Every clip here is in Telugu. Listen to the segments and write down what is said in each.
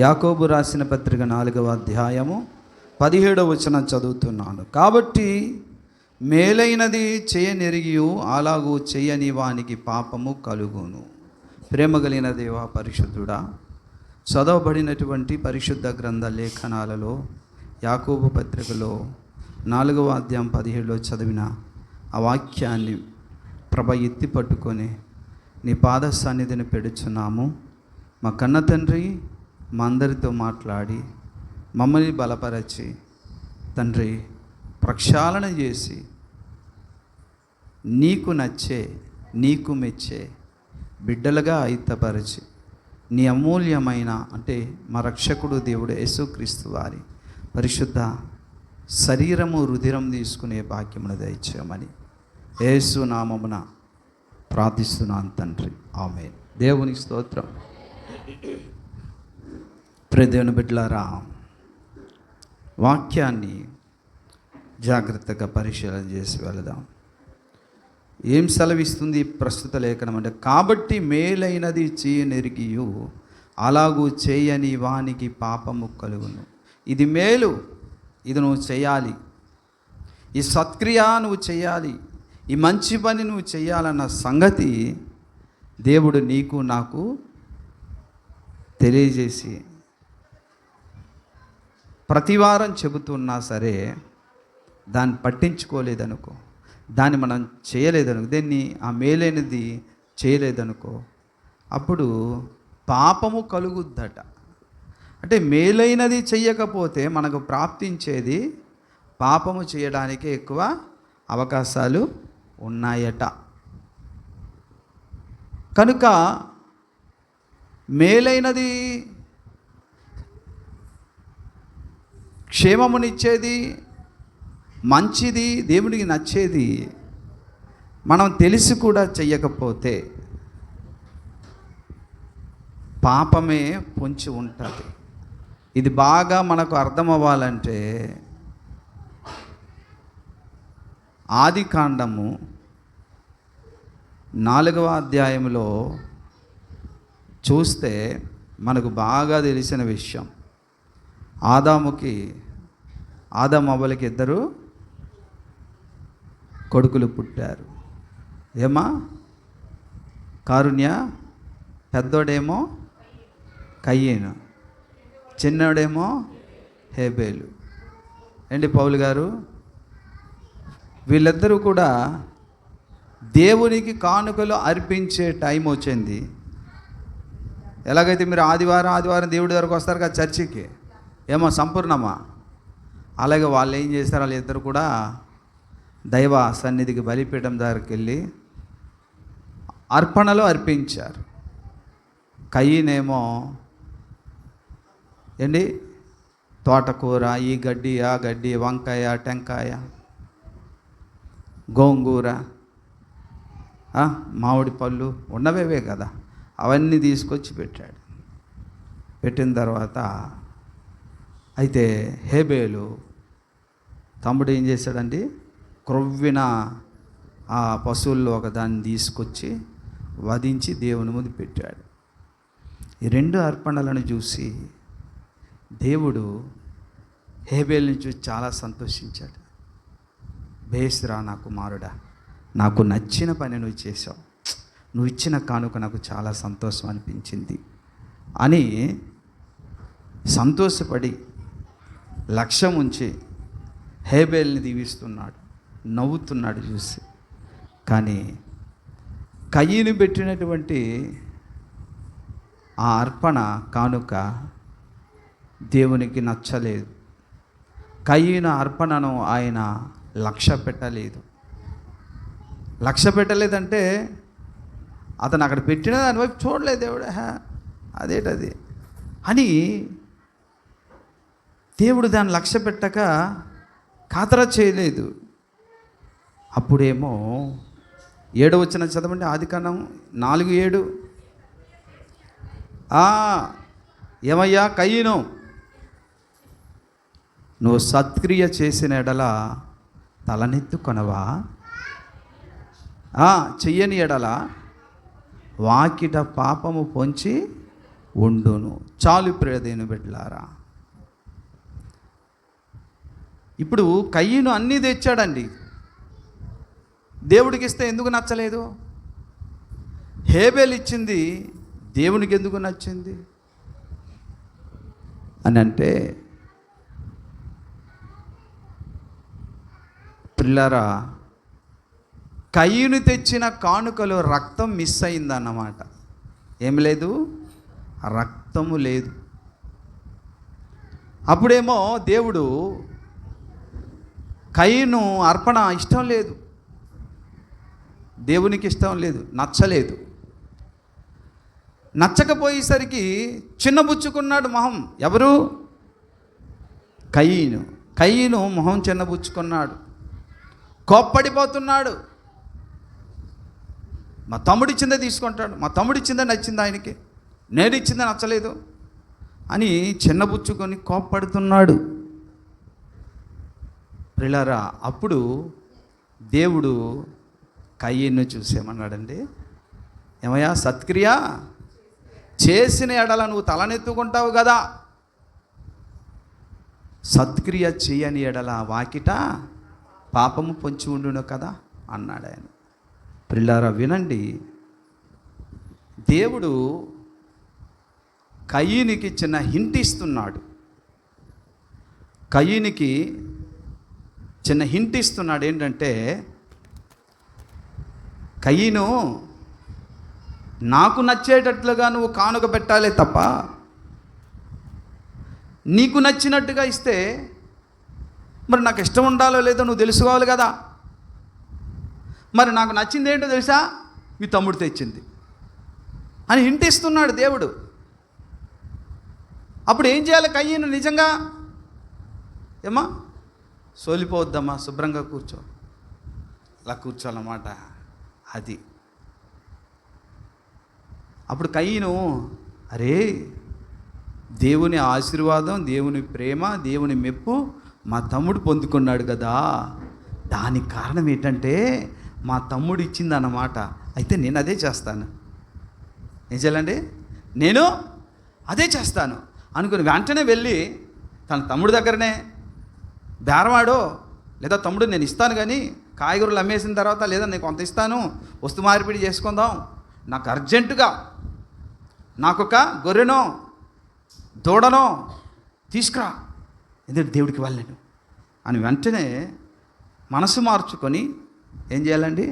యాకోబు రాసిన పత్రిక నాలుగవ అధ్యాయము పదిహేడవ వచనం చదువుతున్నాను. కాబట్టి మేలైనది చేయనెరిగియు అలాగూ చేయని వానికి పాపము కలుగును. ప్రేమ కలిగిన దేవ పరిశుద్ధుడా చదవబడినటువంటి పరిశుద్ధ గ్రంథ లేఖనాలలో యాకోబు పత్రికలో నాలుగవ అధ్యాయం పదిహేడులో చదివిన ఆ వాక్యాన్ని ప్రభ ఎత్తి పట్టుకొని నీ పాద సన్నిధిని పెడుచున్నాము. మా కన్న తండ్రి మా అందరితో మాట్లాడి మమ్మల్ని బలపరచి తండ్రి ప్రక్షాళన చేసి నీకు నచ్చే నీకు మెచ్చే బిడ్డలుగా అయితపరిచి నీ అమూల్యమైన అంటే మా రక్షకుడు దేవుడు యేసుక్రీస్తు వారి పరిశుద్ధ శరీరము రుధిరం తీసుకునే భాగ్యమును దయచేయమని యేసు నామమున ప్రార్థిస్తున్నాను తండ్రి. ఆమె దేవుని స్తోత్రం. ప్రదేవుని బిడ్డలారా వాక్యాన్ని జాగ్రత్తగా పరిశీలన చేసి వెళదాం. ఏం సెలవిస్తుంది ప్రస్తుత లేఖనం అంటే కాబట్టి మేలైనది చేయనెరిగియు అలాగూ చేయని వానికి పాపము కలుగును. ఇది మేలు ఇది నువ్వు చేయాలి. ఈ సత్క్రియ నువ్వు చేయాలి ఈ మంచి పని నువ్వు చేయాలన్న సంగతి దేవుడు నీకు నాకు తెలియజేసి ప్రతివారం చెబుతున్నా సరే దాన్ని పట్టించుకోలేదనుకో దాన్ని మనం చేయలేదనుకో దీన్ని? ఆ మేలైనది చేయలేదనుకో అప్పుడు పాపము కలుగుద్దట. అంటే మేలైనది చెయ్యకపోతే మనకు ప్రాప్తించేది పాపము చేయడానికే ఎక్కువ అవకాశాలు ఉన్నాయట. కనుక మేలైనది క్షేమమునిచ్చేది మంచిది దేవుడికి నచ్చేది మనం తెలిసి కూడా చెయ్యకపోతే పాపమే పొంచి ఉంటుంది. ఇది బాగా మనకు అర్థమవ్వాలంటే ఆది కాండము నాలుగవ అధ్యాయంలో చూస్తే మనకు బాగా తెలిసిన విషయం. ఆదాముకి ఆదా అవ్వలకి ఇద్దరు కొడుకులు పుట్టారు. ఏమా? కారుణ్య పెద్దోడేమో కయ్యేను చిన్నోడేమో హేబేలు. ఏంటి పౌలు గారు? వీళ్ళిద్దరూ కూడా దేవునికి కానుకలు అర్పించే టైం వచ్చింది. ఎలాగైతే మీరు ఆదివారం ఆదివారం దేవుడి దగ్గరకు వస్తారు కదా చర్చికి? ఏమో సంపూర్ణమా? అలాగే వాళ్ళు ఏం చేశారు? వాళ్ళిద్దరు కూడా దైవ సన్నిధికి బలిపీఠం దగ్గరికి వెళ్ళి అర్పణలు అర్పించారు. కయ్యనేమో ఏంటి? తోటకూర ఈ గడ్డి ఆ గడ్డి వంకాయ టెంకాయ గోంగూర మామిడి పళ్ళు ఉన్నవేవే కదా. అవన్నీ తీసుకొచ్చి పెట్టాడు. పెట్టిన తర్వాత అయితే హేబేలు తమ్ముడు ఏం చేశాడండి క్రొవ్విన ఆ పశువుల్లో ఒక దాన్ని తీసుకొచ్చి వధించి దేవుని ముందు పెట్టాడు. ఈ రెండు అర్పణలను చూసి దేవుడు హేబేల్ చూసి చాలా సంతోషించాడు. బేస్రా నా కుమారుడా నాకు నచ్చిన పని నువ్వు చేసావు నువ్వు ఇచ్చిన కానుక నాకు చాలా సంతోషం అనిపించింది అని సంతోషపడి లక్ష్యం ఉంచి హేబేల్ని దీవిస్తున్నాడు నవ్వుతున్నాడు చూసి. కానీ కయ్యని పెట్టినటువంటి ఆ అర్పణ కానుక దేవునికి నచ్చలేదు. కయ్యిన అర్పణను ఆయన లక్ష్య పెట్టలేదు. లక్ష్య పెట్టలేదంటే అతను అక్కడ పెట్టిన దాని వైపు చూడలేదు దేవుడు. హా, అదేటది. అని దేవుడు దాన్ని లక్ష్య పెట్టక కాతరా చేయలేదు. అప్పుడేమో ఏడు వచ్చిన చదవండి ఆది కాండం నాలుగు ఏడు. ఏమయ్యా కయ్యను. నువ్వు సత్క్రియ చేసిన ఎడల తలనెత్తుకొనవా ఆ, చెయ్యని ఎడల వాకిట పాపము పొంచి ఉండును. చాలు ప్రియదేను బిడ్డలారా. ఇప్పుడు కయ్యను అన్నీ తెచ్చాడండి. దేవుడికి ఇస్తే ఎందుకు నచ్చలేదు? హేబేల్ ఇచ్చింది దేవునికి ఎందుకు నచ్చింది? అని అంటే పిల్లరా కయ్యను తెచ్చిన కానుకలో రక్తం మిస్ అయిందన్నమాట. ఏం లేదు? రక్తము లేదు. అప్పుడేమో దేవుడు కయ్యను అర్పణ ఇష్టం లేదు. దేవునికి ఇష్టం లేదు. నచ్చలేదు. నచ్చకపోయేసరికి చిన్నబుచ్చుకున్నాడు మొహం. ఎవరు? కయ్యను కయ్యను మొహం చిన్నబుచ్చుకున్నాడు. కోప్పడిపోతున్నాడు. మా తమ్ముడు చిందే తీసుకుంటాడు. మా తమ్ముడి ఇచ్చిందే నచ్చింది ఆయనకి. నేను ఇచ్చిందే నచ్చలేదు. అని చిన్నబుచ్చుకొని కోప్పడుతున్నాడు. ప్రిలరా అప్పుడు దేవుడు కయ్యను చూసేమన్నాడండి? ఏమయ్యా సత్క్రియ? చేసిన ఎడల నువ్వు తలనెత్తుకుంటావు కదా. సత్క్రియ చేయని ఎడల వాకిట పాపము పొంచి ఉండును కదా అన్నాడు ఆయన. పిల్లారా వినండి. దేవుడు కయ్యనికి చిన్న హింటిస్తున్నాడు కయ్యనికి చిన్న హింట్ ఇస్తున్నాడు ఏంటంటే కయ్యను నాకు నచ్చేటట్లుగా నువ్వు కానుక పెట్టాలే తప్ప నీకు నచ్చినట్టుగా ఇస్తే మరి నాకు ఇష్టం ఉండాలో లేదో నువ్వు తెలుసుకోవాలి కదా. మరి నాకు నచ్చింది ఏంటో తెలుసా? మీ తమ్ముడు తెచ్చింది. అని హింటిస్తున్నాడు దేవుడు. అప్పుడు ఏం చేయాలి? కయ్యను నిజంగా ఏమా సోలిపోవద్దమ్మా శుభ్రంగా కూర్చో. అలా కూర్చోాలన్నమాట అది. అప్పుడు కయ్యను అరే దేవుని ఆశీర్వాదం దేవుని ప్రేమ దేవుని మెప్పు మా తమ్ముడు పొందుకున్నాడు కదా. దానికి కారణం ఏంటంటే మా తమ్ముడు ఇచ్చింది అన్నమాట అయితే నేను అదే చేస్తాను. ఏం చేయాలండి? నేను అదే చేస్తాను. అనుకుని వెంటనే వెళ్ళి తన తమ్ముడి దగ్గరనే బేరవాడో లేదా తమ్ముడు నేను ఇస్తాను కానీ కాయగూరలు అమ్మేసిన తర్వాత లేదా నేను కొంత ఇస్తాను వస్తు మార్పిడి చేసుకుందాం. నాకు అర్జెంటుగా నాకొక గొర్రెనో దూడనో తీసుకురా. ఎందుకంటే దేవుడికి వెళ్ళను అని వెంటనే మనసు మార్చుకొని ఏం చేయాలండి?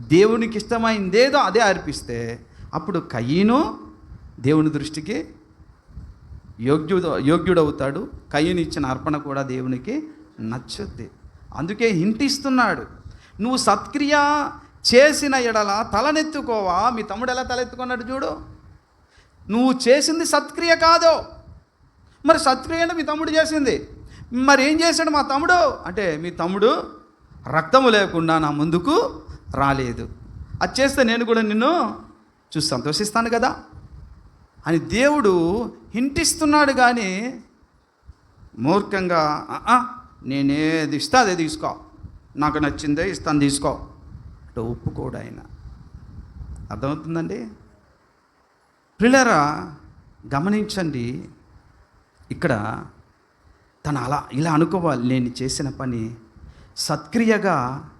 దేవునికి ఇష్టమైందేదో అదే అర్పిస్తే అప్పుడు కయ్యను దేవుని దృష్టికి యోగ్యుడు యోగ్యుడవుతాడు. కయ్యని ఇచ్చిన అర్పణ కూడా దేవునికి నచ్చుద్ది. అందుకే హింటిస్తున్నాడు. నువ్వు సత్క్రియ చేసిన ఎడల తలనెత్తుకోవా? మీ తమ్ముడు ఎలా తలెత్తుకున్నాడు చూడు. నువ్వు చేసింది సత్క్రియ కాదో. మరి సత్క్రియను మీ తమ్ముడు చేసింది. మరి ఏం చేశాడు మా తమ్ముడు? అంటే మీ తమ్ముడు రక్తము లేకుండా నా ముందుకు రాలేదు. అది చేస్తే నేను కూడా నిన్ను చూసి సంతోషిస్తాను కదా. అని దేవుడు హింటిస్తున్నాడు కానీ మూర్ఖంగా నేనేది ఇస్తా అదే తీసుకో. నాకు నచ్చిందే ఇస్తాను తీసుకో. అంటే ఒప్పుకోడు ఆయన. అర్థమవుతుందండి? పిల్లరా గమనించండి. ఇక్కడ తను అలా ఇలా అనుకోవాలి నేను చేసిన పని. సత్క్రియగా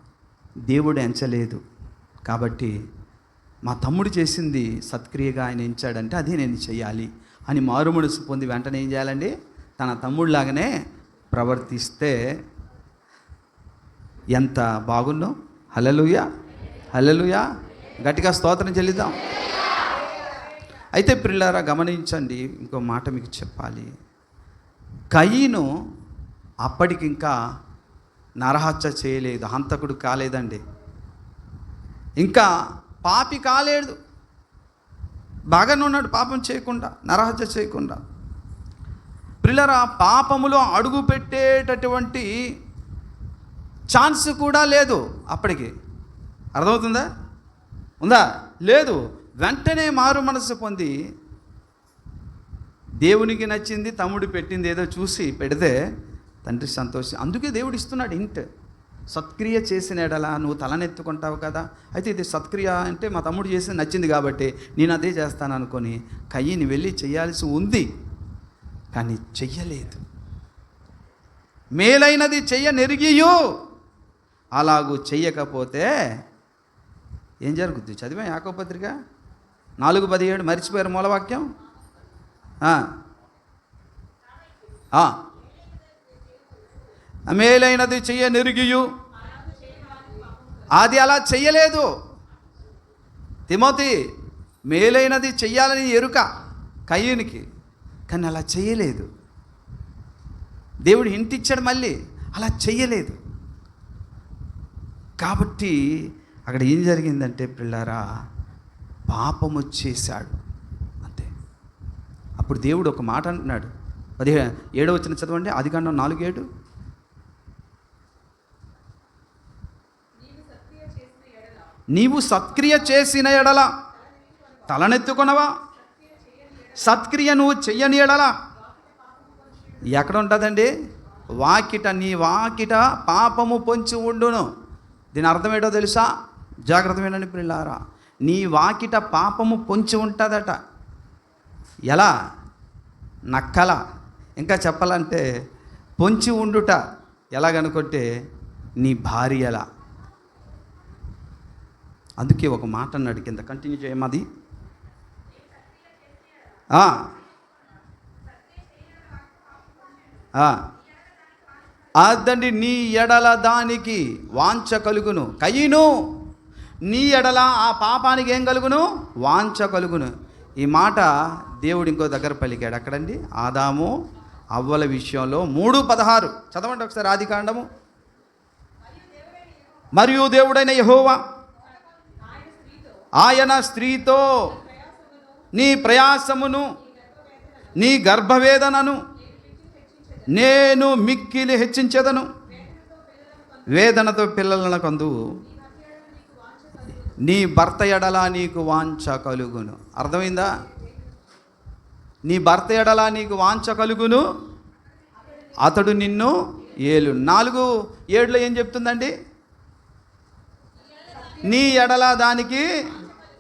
దేవుడు ఎంచలేదు. కాబట్టి మా తమ్ముడు చేసింది సత్క్రియగా ఆయన ఎంచాడంటే అదే నేను చేయాలి అని మారుమనసు పొంది వెంటనే ఏం చేయాలండి? తన తమ్ముడిలాగానే ప్రవర్తిస్తే ఎంత బాగున్నో హలలుయా హలలుయా గట్టిగా స్తోత్రం చెల్లిద్దాం. అయితే పిల్లారా గమనించండి ఇంకో మాట మీకు చెప్పాలి. కయ్యను అప్పటికింకా నరహత్య చేయలేదు హంతకుడు కాలేదండి. ఇంకా పాపి కాలేడు బాగానే ఉన్నాడు పాపం చేయకుండా నరహత్య చేయకుండా. పిల్లరా పాపములో అడుగు పెట్టేటటువంటి ఛాన్స్ కూడా లేదు అప్పటికి. అర్థమవుతుందా? ఉందా? లేదు. వెంటనే మారు మనసు పొంది దేవునికి నచ్చింది తమ్ముడు పెట్టింది ఏదో చూసి పెడితే తండ్రి సంతోషం. అందుకే దేవుడు ఇస్తున్నాడు ఇంట్. సత్క్రియ చేసిన నువ్వు తలనెత్తుకుంటావు కదా? అయితే ఇది సత్క్రియ అంటే మా తమ్ముడు చేసి నచ్చింది కాబట్టి నేను అదే చేస్తాను అనుకొని కయ్యని వెళ్ళి చేయాల్సి ఉంది. కానీ చెయ్యలేదు. మేలైనది చెయ్య నెరిగియు. అలాగూ చెయ్యకపోతే ఏం జరుగుద్ది? చదివా యాకోపత్రిక నాలుగు పదిహేడు మర్చిపోయారు మూలవాక్యం? మేలైనది చెయ్య నెరిగియు. అది అలా చెయ్యలేదు. తిమోతి మేలైనది చెయ్యాలని ఎరుక కయ్యూనికి కానీ అలా చెయ్యలేదు. దేవుడు ఇంటిచ్చాడు మళ్ళీ అలా చెయ్యలేదు. కాబట్టి అక్కడ ఏం జరిగిందంటే పిల్లారా పాపము చేశాడు. అంతే. అప్పుడు దేవుడు ఒక మాట అంటున్నాడు. పదిహే ఏడో వచ్చిన చదవండి. అది కాండం నాలుగు ఏడు నీవు సత్క్రియ చేసిన ఎడల తలనెత్తుకునవా? సత్క్రియ నువ్వు చెయ్యని ఎడల ఎక్కడ ఉంటుందండి వాకిట నీ వాకిట పాపము పొంచి ఉండును. దీని అర్థం ఏంటో తెలుసా? జాగ్రత్తమేనని పిల్లారా నీ వాకిట పాపము పొంచి ఉంటుందట. ఎలా? నక్కల. ఇంకా చెప్పాలంటే పొంచి ఉండుట ఎలాగనుకుంటే నీ భార్య ఎలా అందుకే ఒక మాట అన్నాడు. కింద కంటిన్యూ చేయమది ఆ. అదండి నీ ఎడల దానికి వాంఛ కలుగును. కయ్యను నీ ఎడల ఆ పాపానికి ఏం కలుగును? వాంఛ కలుగును. ఈ మాట దేవుడు ఇంకో దగ్గర పలికాడు. అక్కడండి ఆదాము అవ్వల విషయంలో మూడు పదహారు. చదవండి ఒకసారి ఆది కాండము. మరియు దేవుడైన యహోవా. ఆయన స్త్రీతో నీ ప్రయాసమును నీ గర్భవేదనను నేను మిక్కిలి హెచ్చించేదను. వేదనతో పిల్లలను కందు. నీ భర్త ఎడలా నీకు వాంఛ కలుగును. అర్థమైందా? నీ భర్త ఎడలా నీకు వాంఛ కలుగును. అతడు నిన్ను ఏలు. నాలుగు ఏడులో ఏం చెప్తుందండి? నీ ఎడల దానికి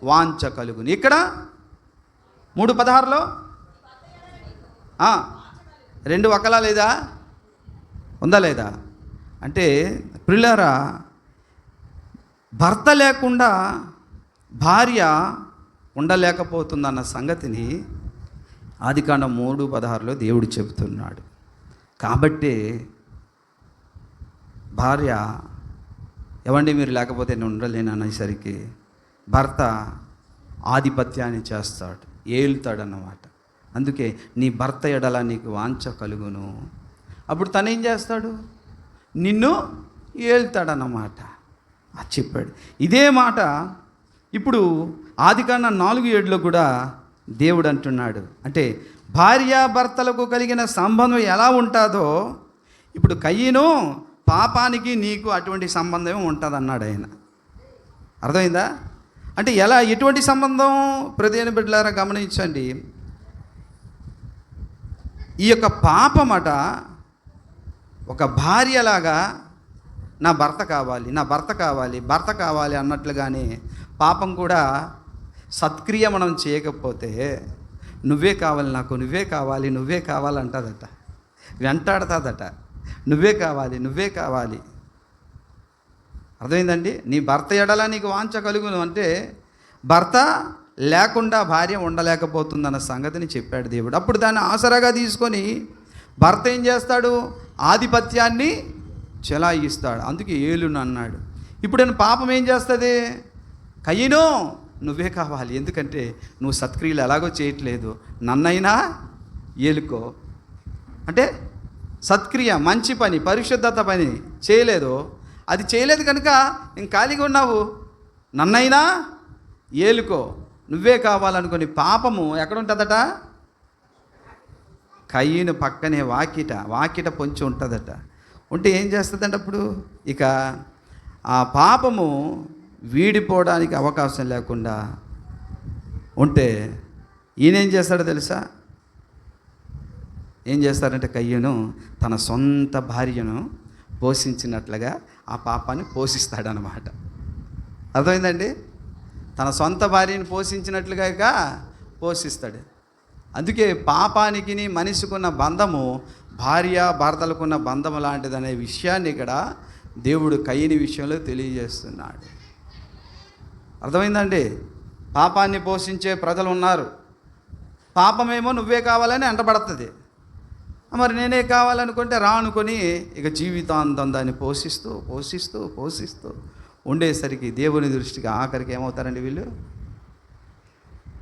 వాంఛ కలుగును. ఇక్కడ మూడు పదహారులో? రెండు ఒకలా లేదా? ఉందా లేదా? అంటే ప్రిల్లరా భర్త లేకుండా భార్య ఉండలేకపోతుందన్న సంగతిని ఆదికాండం మూడు పదహారులో దేవుడు చెబుతున్నాడు. కాబట్టి భార్య ఎవండి మీరు లేకపోతే నేను ఉండలేను అనేసరికి భర్త ఆధిపత్యాన్ని చేస్తాడు ఏలుతాడన్నమాట. అందుకే నీ భర్త ఎడల నీకు వాంఛ కలుగును. అప్పుడు తను ఏం చేస్తాడు? నిన్ను ఏలుతాడన్నమాట. అది చెప్పాడు. ఇదే మాట ఇప్పుడు ఆదికాండ నాలుగు ఏడులో కూడా దేవుడు అంటున్నాడు. అంటే భార్యాభర్తలకు కలిగిన సంబంధం ఎలా ఉంటుందో ఇప్పుడు కయ్యను పాపానికి నీకు అటువంటి సంబంధం ఉంటుంది అన్నాడు ఆయన. అర్థమైందా? అంటే ఎలా? ఎటువంటి సంబంధం? ప్రదేన బిడ్డలారా గమనించండి. ఈ యొక్క పాపమట ఒక భార్యలాగా నా భర్త కావాలి నా భర్త కావాలి భర్త కావాలి అన్నట్లుగానే పాపం కూడా సత్క్రియ మనం చేయకపోతే నువ్వే కావాలి నాకు నువ్వే కావాలి నువ్వే కావాలంటుందట. వెంటాడుతుందట. నువ్వే కావాలి నువ్వే కావాలి. అర్థమైందండి? నీ భర్త ఎడల నీకు వాంఛ కలుగును అంటే భర్త లేకుండా భార్య ఉండలేకపోతుందన్న సంగతిని చెప్పాడు దేవుడు. అప్పుడు దాన్ని ఆసరాగా తీసుకొని భర్త ఏం చేస్తాడు? ఆధిపత్యాన్ని చెలాయిస్తాడు. అందుకే ఏలును అన్నాడు. ఇప్పుడు నేను పాపం ఏం చేస్తుంది? కయ్యను నువ్వే కావాలి. ఎందుకంటే నువ్వు సత్క్రియలు ఎలాగో చేయట్లేదు. నన్నైనా ఏలుకో. అంటే సత్క్రియ మంచి పని పరిశుద్ధత పని చేయలేదు అది చేయలేదు కనుక ఇంక ఖాళీగా ఉన్నావు? నన్నైనా? ఏలుకో. నువ్వే కావాలనుకుని పాపము ఎక్కడ ఉంటుందట కయ్యను పక్కనే వాకిట వాకిట పొంచి ఉంటుందట. ఉంటే ఏం చేస్తుందంటే అప్పుడు? ఇక ఆ పాపము వీడిపోవడానికి అవకాశం లేకుండా ఉంటే ఈయనేం చేస్తాడో తెలుసా? ఏం చేస్తారంటే కయ్యను తన సొంత భార్యను పోషించినట్లుగా ఆ పాపాన్ని పోషిస్తాడనమాట అర్థమైందండి? తన సొంత భార్యని పోషించినట్లుగా పోషిస్తాడు. అందుకే పాపానికి మనిషికున్న బంధము భార్య భర్తలకున్న బంధం లాంటిదనే విషయాన్ని ఇక్కడ దేవుడు కయ్యని విషయంలో తెలియజేస్తున్నాడు. అర్థమైందండి? పాపాన్ని పోషించే ప్రజలు ఉన్నారు పాపమేమో నువ్వే కావాలని అంటబడుతుంది. మరి నేనే కావాలనుకుంటే రా అనుకొని ఇక జీవితాంతం దాన్ని పోషిస్తూ పోషిస్తూ పోషిస్తూ ఉండేసరికి దేవుని దృష్టికి ఆఖరికి ఏమవుతారండి వీళ్ళు?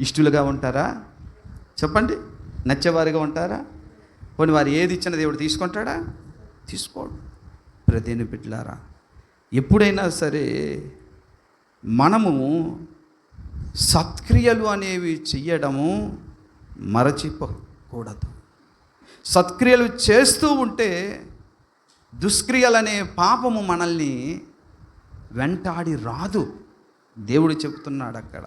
ఇష్టలుగా ఉంటారా? చెప్పండి. నచ్చేవారిగా ఉంటారా? పోనీ వారు ఏది ఇచ్చిన దేవుడు తీసుకుంటాడా? తీసుకోడు. ప్రతిని బిడ్డలారా ఎప్పుడైనా సరే మనము సత్క్రియలు అనేవి చెయ్యడము మరచిపోకూడదు. సత్క్రియలు చేస్తూ ఉంటే దుష్క్రియలనే పాపము మనల్ని వెంటాడి రాదు. దేవుడు చెప్తున్నాడు అక్కడ.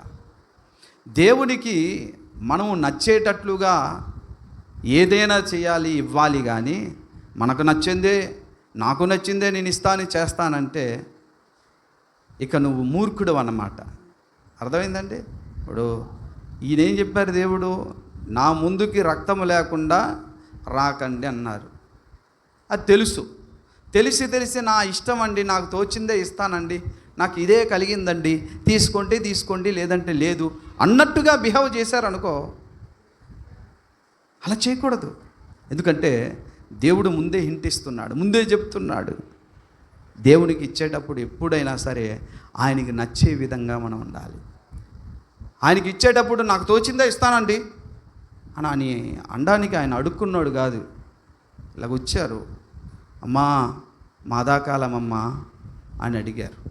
దేవునికి మనము నచ్చేటట్లుగా ఏదైనా చేయాలి ఇవ్వాలి కానీ మనకు నచ్చిందే నాకు నచ్చిందే నేను ఇస్తాను చేస్తానంటే ఇక నువ్వు మూర్ఖుడు అన్నమాట. అర్థమైందండి? ఇప్పుడు ఈయనేం చెప్పారు దేవుడు? నా ముందుకి రక్తము లేకుండా రాకండి అన్నారు. అది తెలుసు. తెలిసి తెలిసి నా ఇష్టం అండి నాకు తోచిందే ఇస్తానండి నాకు ఇదే కలిగిందండి తీసుకోండి తీసుకోండి లేదంటే లేదు అన్నట్టుగా బిహేవ్ చేశారనుకో అలా చేయకూడదు. ఎందుకంటే దేవుడు ముందే హింటిస్తున్నాడు ముందే చెప్తున్నాడు. దేవునికి ఇచ్చేటప్పుడు ఎప్పుడైనా సరే ఆయనకి నచ్చే విధంగా మనం ఉండాలి. ఆయనకి ఇచ్చేటప్పుడు నాకు తోచిందే ఇస్తానండి. అని అని అనడానికి ఆయన అడుక్కున్నాడు కాదు. ఇలాగ వచ్చారు. అమ్మా మాదాకాలమమ్మా అని అడిగారు.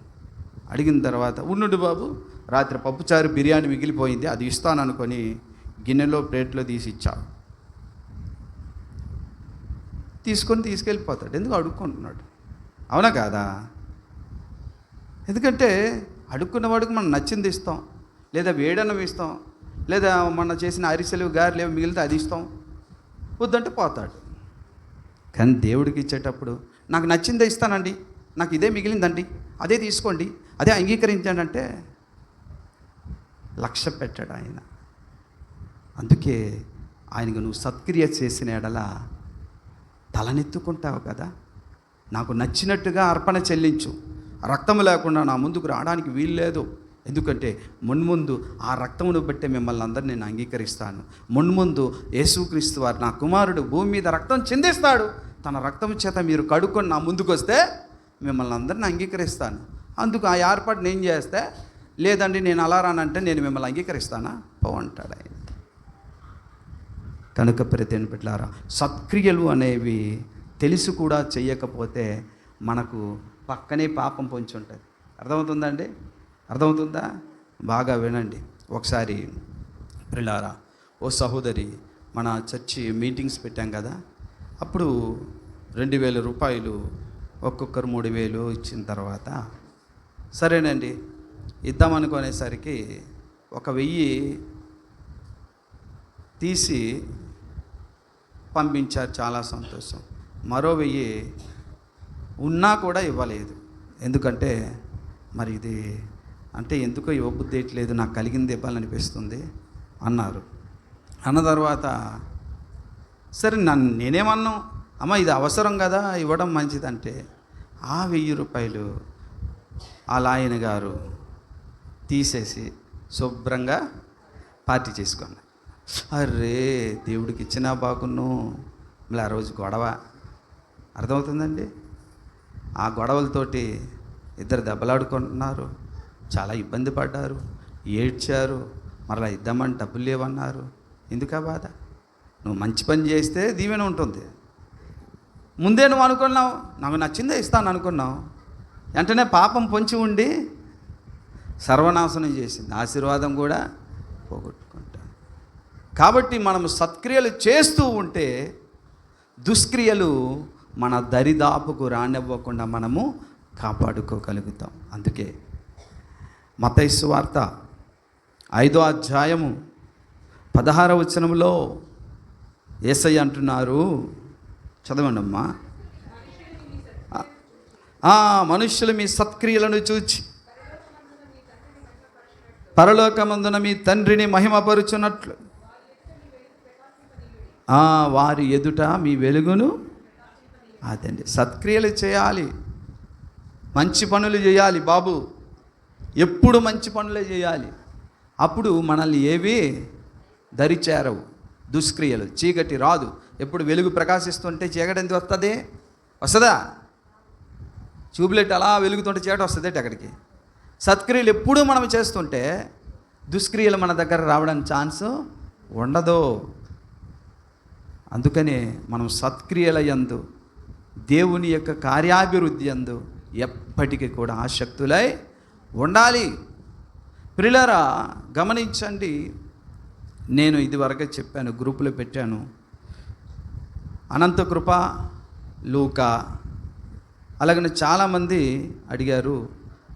అడిగిన తర్వాత ఉండు బాబు రాత్రి పప్పుచారు బిర్యానీ మిగిలిపోయింది అది ఇస్తాననుకొని గిన్నెలో ప్లేట్లో తీసి ఇచ్చా తీసుకొని తీసుకెళ్ళిపోతాడు. ఎందుకు అడుక్కుంటున్నాడు? అవునా కాదా? ఎందుకంటే అడుక్కున్న వాడికి మనం నచ్చింది ఇస్తాం లేదా వేడన్నం ఇస్తాం లేదా మన చేసిన అరిసెలు గారెలు మిగిలితే అది ఇస్తాం. వద్దంటే పోతాడు. కానీ దేవుడికి ఇచ్చేటప్పుడు నాకు నచ్చిందే ఇస్తానండి. నాకు ఇదే మిగిలిందండి. అదే తీసుకోండి. అదే అంగీకరించాడంటే లక్ష్య పెట్టాడు ఆయన. అందుకే ఆయనకు నువ్వు సత్క్రియ చేసిన ఎడల తలనెత్తుకుంటావు కదా. నాకు నచ్చినట్టుగా అర్పణ చెల్లించు. రక్తం లేకుండా నా ముందుకు రావడానికి వీలు లేదు ఎందుకంటే మున్ముందు ఆ రక్తమును బట్టే మిమ్మల్ని అందరినీ నేను అంగీకరిస్తాను. మున్ముందు యేసుక్రీస్తు వారు నా కుమారుడు భూమి మీద రక్తం చెందిస్తాడు. తన రక్తం చేత మీరు కడుక్కొని నా ముందుకు వస్తే మిమ్మల్ని అందరిని అంగీకరిస్తాను. అందుకు ఆ ఏర్పాటు నేను చేస్తే లేదండి నేను అలా రానంటే నేను మిమ్మల్ని అంగీకరిస్తానా? పోంటాడు ఆయన. కనుక ప్రతిని పెట్టారా సత్క్రియలు అనేవి తెలిసి కూడా చేయకపోతే మనకు పక్కనే పాపం పొంచి ఉంటుంది. అర్థమవుతుందండి అర్థమవుతుందా? బాగా వినండి. ఒకసారి పిల్లారా ఓ సహోదరి మన చర్చి మీటింగ్స్ పెట్టాం కదా అప్పుడు రెండు వేల రూపాయలు ఒక్కొక్కరు మూడు వేలు ఇచ్చిన తర్వాత సరేనండి ఇద్దామనుకునేసరికి ఒక వెయ్యి తీసి పంపించారు చాలా సంతోషం. మరో వెయ్యి ఉన్నా కూడా ఇవ్వలేదు. ఎందుకంటే మరి ఇది అంటే ఎందుకో ఇవ్వబుద్ధి లేదు నాకు కలిగింది ఇవ్వాలనిపిస్తుంది అన్నారు. అన్న తర్వాత సరే నన్ను నేనేమన్నాం? అమ్మ ఇది అవసరం కదా ఇవ్వడం మంచిదంటే. ఆ వెయ్యి రూపాయలు ఆ లాయన గారు తీసేసి శుభ్రంగా పార్టీ చేసుకోండి అరే దేవుడికి ఇచ్చినా బాగున్ను. మళ్ళీ ఆ రోజు గొడవ. అర్థమవుతుందండి? ఆ గొడవలతోటి ఇద్దరు దెబ్బలాడుకుంటున్నారు. చాలా ఇబ్బంది పడ్డారు ఏడ్చారు మరలా ఇద్దామని డబ్బులు లేవన్నారు. ఎందుకా బాధ? నువ్వు మంచి పని చేస్తే దీవెన ఉంటుంది. ముందే నువ్వు అనుకున్నావు నాకు నచ్చిందే ఇస్తాను అనుకున్నావు. వెంటనే పాపం పొంచి ఉండి సర్వనాశనం చేసింది. ఆశీర్వాదం కూడా పోగొట్టుకుంటాను కాబట్టి మనం సత్క్రియలు చేస్తూ ఉంటే దుష్క్రియలు మన దరిదాపుకు రానివ్వకుండా మనము కాపాడుకోగలుగుతాం. అందుకే మతైసు వార్త ఐదో అధ్యాయము పదహార వచనంలో ఏసయ్య అంటున్నారు. చదవండి అమ్మా మనుష్యులు మీ సత్క్రియలను చూచి పరలోకమందున మీ తండ్రిని మహిమపరుచున్నట్లు. వారి ఎదుట మీ వెలుగును అదండి సత్క్రియలు చేయాలి. మంచి పనులు చేయాలి బాబు. ఎప్పుడు మంచి పనులే చేయాలి. అప్పుడు మనల్ని ఏవి దరిచేరవు. దుష్క్రియలు చీకటి రాదు. ఎప్పుడు వెలుగు ప్రకాశిస్తుంటే చీకటి ఎందుకు వస్తుంది? వస్తుందా? ట్యూబ్లైట్ అలా వెలుగుతుంటే చీకటి వస్తుంది అక్కడికి. సత్క్రియలు ఎప్పుడూ మనం చేస్తుంటే దుష్క్రియలు మన దగ్గర రావడానికి ఛాన్స్ ఉండదు. అందుకనే మనం సత్క్రియల యందు దేవుని యొక్క కార్యాభివృద్ధి యందు ఎప్పటికీ కూడా ఆసక్తులై ఉండాలి. ప్రిలరా గమనించండి. నేను ఇదివరకే చెప్పాను గ్రూపులో పెట్టాను. అనంత కృప లూక. అలాగనే చాలామంది అడిగారు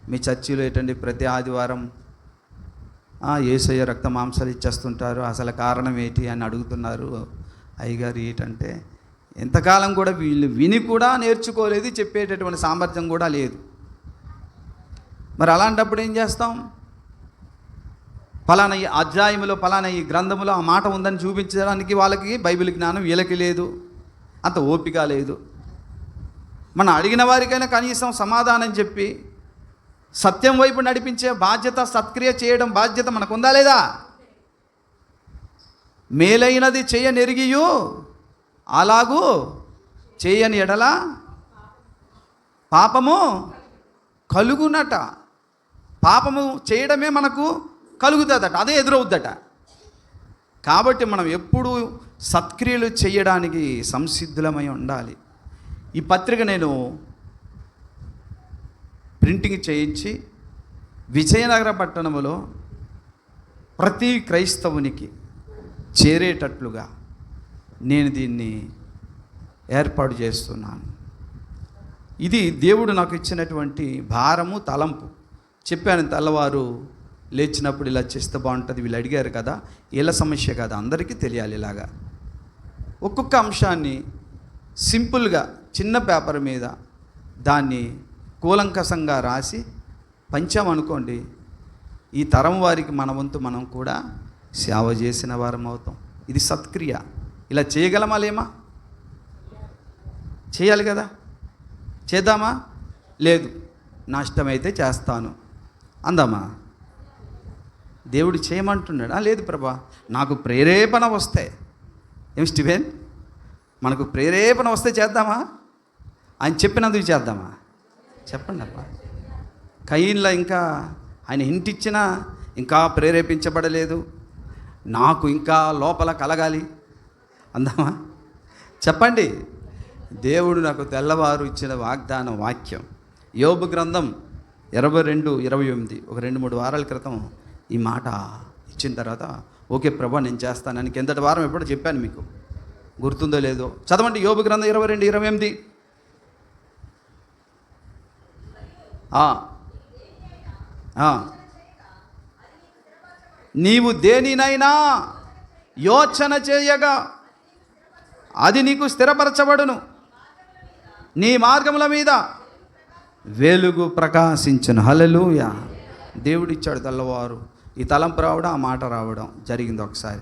మీ చర్చిలో ఏంటండి ప్రతి ఆదివారం ఏసయ్య రక్త మాంసాలు ఇచ్చేస్తుంటారు అసలు కారణం ఏంటి? అని అడుగుతున్నారు. అయ్యగారు ఏంటంటే ఎంతకాలం కూడా వీళ్ళు విని కూడా నేర్చుకోలేదు చెప్పేటటువంటి సామర్థ్యం కూడా లేదు. మరి అలాంటప్పుడు ఏం చేస్తాం? ఫలానా ఈ అధ్యాయంలో ఫలానా ఈ గ్రంథంలో ఆ మాట ఉందని చూపించడానికి వాళ్ళకి బైబిల్ జ్ఞానం వీళ్ళకి లేదు. అంత ఓపిక లేదు. మనం అడిగిన వారికైనా కనీసం సమాధానం చెప్పి సత్యం వైపు నడిపించే బాధ్యత సత్క్రియ చేయడం బాధ్యత మనకు ఉందా లేదా? మేలైనది చేయనెరిగియు అలాగూ చేయని ఎడల పాపము కలుగునట. పాపము చేయడమే మనకు కలుగుతుందట అదే ఎదురవుద్దట. కాబట్టి మనం ఎప్పుడూ సత్క్రియలు చేయడానికి సంసిద్ధులమై ఉండాలి. ఈ పత్రిక నేను ప్రింటింగ్ చేయించి విజయనగర పట్టణంలో ప్రతి క్రైస్తవునికి చేరేటట్లుగా నేను దీన్ని ఏర్పాటు చేస్తున్నాను. ఇది దేవుడు నాకు ఇచ్చినటువంటి భారము తలంపు. చెప్పాను తెల్లవారు లేచినప్పుడు ఇలా చేస్తే బాగుంటుంది వీళ్ళు అడిగారు కదా వీళ్ళ సమస్య కదా అందరికీ తెలియాలి ఇలాగా. ఒక్కొక్క అంశాన్ని సింపుల్గా చిన్న పేపర్ మీద దాన్ని కూలంకసంగా రాసి పంచామనుకోండి ఈ తరం వారికి మన వంతు మనం కూడా సేవ చేసిన వారం అవుతాం. ఇది సత్క్రియ. ఇలా చేయగలమా లేమా? చేయాలి కదా? చేద్దామా? లేదు. నష్టమైతే చేస్తాను. అందామా? దేవుడు చేయమంటున్నాడా? లేదు ప్రభా. నాకు ప్రేరేపణ వస్తే. ఏం స్టివెన్ మనకు ప్రేరేపణ వస్తే చేద్దామా? ఆయన చెప్పినందుకు చేద్దామా? చెప్పండి అబ్బా. కయ్యిన్లో ఇంకా ఆయన ఇంటిచ్చినా ఇంకా ప్రేరేపించబడలేదు. నాకు ఇంకా లోపల కలగాలి. అందామా? చెప్పండి. దేవుడు నాకు తెల్లవారు ఇచ్చిన వాగ్దానం వాక్యం. యోబు గ్రంథం ఇరవై రెండు ఇరవై ఎనిమిది ఒక రెండు మూడు వారాల క్రితం ఈ మాట ఇచ్చిన తర్వాత ఓకే ప్రభా నేను చేస్తానని కిందటి వారం ఎప్పుడో చెప్పాను మీకు. గుర్తుందో లేదో. చదవండి యోబు గ్రంథం ఇరవై రెండు ఇరవై ఎనిమిది. నీవు దేనినైనా యోచన చేయగా అది నీకు స్థిరపరచబడును. నీ మార్గముల మీద వెలుగు ప్రకాశించను. హలలుయ దేవుడిచ్చాడు తెల్లవారు. ఈ తలంపు రావడం ఆ మాట రావడం జరిగింది ఒకసారి.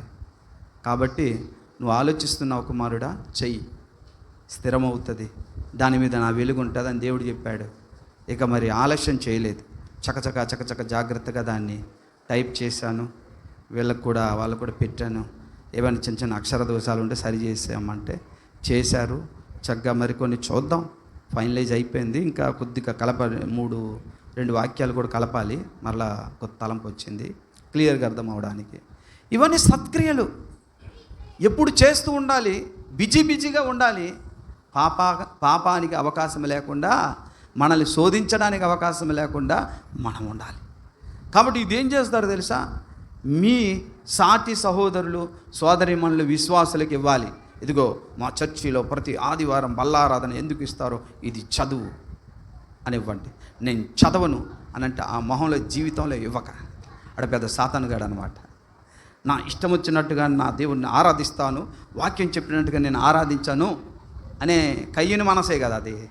కాబట్టి నువ్వు ఆలోచిస్తున్నావు కుమారుడా చెయ్యి. స్థిరమవుతుంది. దాని మీద నా వెలుగు ఉంటుంది అని దేవుడు చెప్పాడు. ఇక మరి ఆలస్యం చేయలేదు. చకచక చకచక జాగ్రత్తగా దాన్ని టైప్ చేశాను. వీళ్ళకు కూడా వాళ్ళకు కూడా పెట్టాను. ఏమైనా చిన్న చిన్న అక్షర దోషాలు ఉంటే సరి చేసామంటే చేశారు. చక్కగా మరికొన్ని చూద్దాం. ఫైనలైజ్ అయిపోయింది. ఇంకా కొద్దిగా కలప మూడు రెండు వాక్యాలు కూడా కలపాలి. మరలా కొత్త తలంపు వచ్చింది. క్లియర్గా అర్థం అవడానికి. ఇవన్నీ సత్క్రియలు. ఎప్పుడు చేస్తూ ఉండాలి. బిజీ బిజీగా ఉండాలి. పాప పాపానికి అవకాశం లేకుండా మనల్ని శోధించడానికి అవకాశం లేకుండా మనం ఉండాలి. కాబట్టి ఇదేం చేస్తారు తెలుసా? మీ సాటి సహోదరులు సోదరిమణులు విశ్వాసులకు ఇవ్వాలి. ఇదిగో మా చర్చిలో ప్రతి ఆదివారం బల్లారాధన ఎందుకు ఇస్తారో ఇది చదువు అని ఇవ్వండి నేను చదవను అని అంటే ఆ మొహంలో జీవితంలో ఇవ్వక. అక్కడ పెద్ద సాతానుగాడు అనమాట నా ఇష్టం వచ్చినట్టుగా నా దేవుణ్ణి ఆరాధిస్తాను వాక్యం చెప్పినట్టుగా నేను ఆరాధించాను అనే కయ్యని మనసే కదా అది.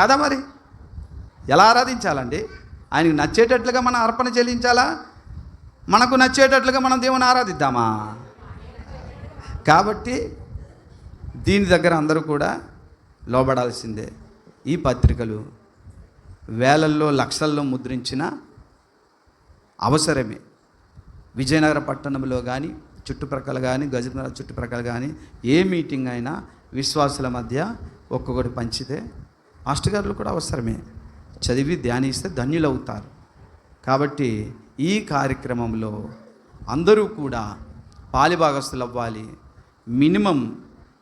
కదా మరి? ఎలా ఆరాధించాలండి? ఆయనకు నచ్చేటట్లుగా మనం అర్పణ చెల్లించాలా? మనకు నచ్చేటట్లుగా మనం దేవుని ఆరాధిద్దామా? కాబట్టి దీని దగ్గర అందరూ కూడా లోబడాల్సిందే. ఈ పత్రికలు వేలల్లో లక్షల్లో ముద్రించిన అవసరమే. విజయనగర పట్టణంలో కానీ చుట్టుప్రక్కల కానీ గజనగర చుట్టుప్రక్కల కానీ ఏ మీటింగ్ అయినా విశ్వాసుల మధ్య ఒక్కొక్కటి పంచితే మాస్టర్ గారులు కూడా అవసరమే. చదివి ధ్యానిస్తే ధన్యులవుతారు. కాబట్టి ఈ కార్యక్రమంలో అందరూ కూడా పాలిభాగస్తులు అవ్వాలి మినిమం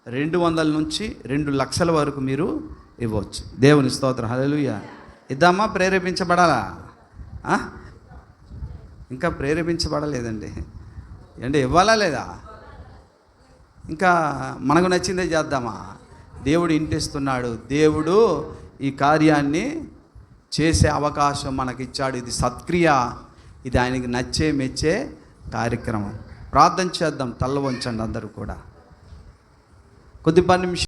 రెండు వందల నుంచి రెండు లక్షల వరకు మీరు ఇవ్వచ్చు. దేవుని స్తోత్రం. హల్లెలూయ. ఇద్దామా? ప్రేరేపించబడాలా? ఇంకా ప్రేరేపించబడలేదండి. అంటే ఇవ్వాలా లేదా? ఇంకా మనకు నచ్చిందే చేద్దామా? దేవుడు ఇంటిస్తున్నాడు. దేవుడు ఈ కార్యాన్ని చేసే అవకాశం మనకిచ్చాడు. ఇది సత్క్రియ. ఇది ఆయనకి నచ్చే మెచ్చే కార్యక్రమం. ప్రార్థన చేద్దాం. తల్ల వంచండి అందరూ కూడా. కొద్ది పని నిమిషం